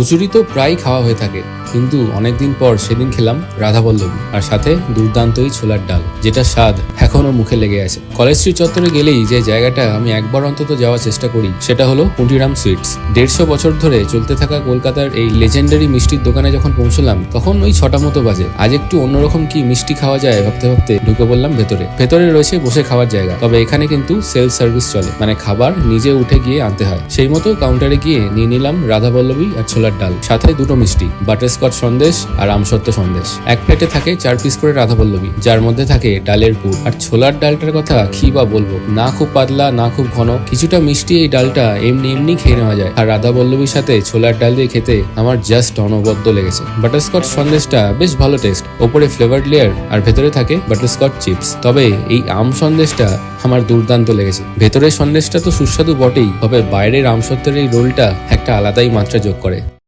কচুরি তো প্রায় খাওয়া হয়ে থাকে, কিন্তু অনেকদিন পর সেদিন খেলাম রাধাবল্লভী আর সাথে দুর্দান্তই ছোলার ডাল যেটা স্বাদ এখনও মুখে লেগে আছে। কলেজ স্ট্রিট চত্বরে গেলেই যে জায়গাটা আমি একবার অন্তত যাওয়ার চেষ্টা করি, সেটা হলো কুটিরাম সুইটস। দেড়শো বছর ধরে চলতে থাকা কলকাতার এই লেজেন্ডারি মিষ্টির দোকানে যখন পৌঁছলাম, তখন ওই ছটা মতো বাজে। আজ একটু অন্যরকম কি মিষ্টি খাওয়া যায় ভাবতে ভাবতে ঢুকে বললাম ভেতরে। ভেতরে রয়েছে বসে খাওয়ার জায়গা, তবে এখানে কিন্তু সেলফ সার্ভিস চলে মানে খাবার নিজে উঠে গিয়ে আনতে হয়। সেই মতো কাউন্টারে গিয়ে নিয়ে নিলাম রাধাবল্লভী আর ছোলার ডাল, সাথে দুটো মিষ্টি, বাটারস্কচ সন্দেশ আর আমসত্ত্ব সন্দেশ। এক প্লেটে থাকে চার পিস করে রাধাবল্লভী, যার মধ্যে থাকে ডালের পুর। আর ছোলার ডালটার কথা কি বা বলব? না খুব পাতলা, না খুব ঘন। কিছুটা মিষ্টি এই ডালটা এমনি এমনি খেয়ে নেওয়া যায়। আর রাধাবল্লভীর সাথে ছোলার ডাল দিয়ে খেতে আমার জাস্ট অনবদ্য লেগেছে। বাটারস্কচ সন্দেশটা বেশ ভালো টেস্ট ওপরে ফ্লেভার লেয়ার আর ভেতরে থাকে বাটারস্কচ চিপস তবে এই আম সন্দেশটা আমার দুর্দান্ত লেগেছে। ভেতরের সন্দেশটা তো সুস্বাদু বটেই, তবে বাইরের আমসত্ত্বের এই রোলটা একটা আলাদাই মাত্রা যোগ করে।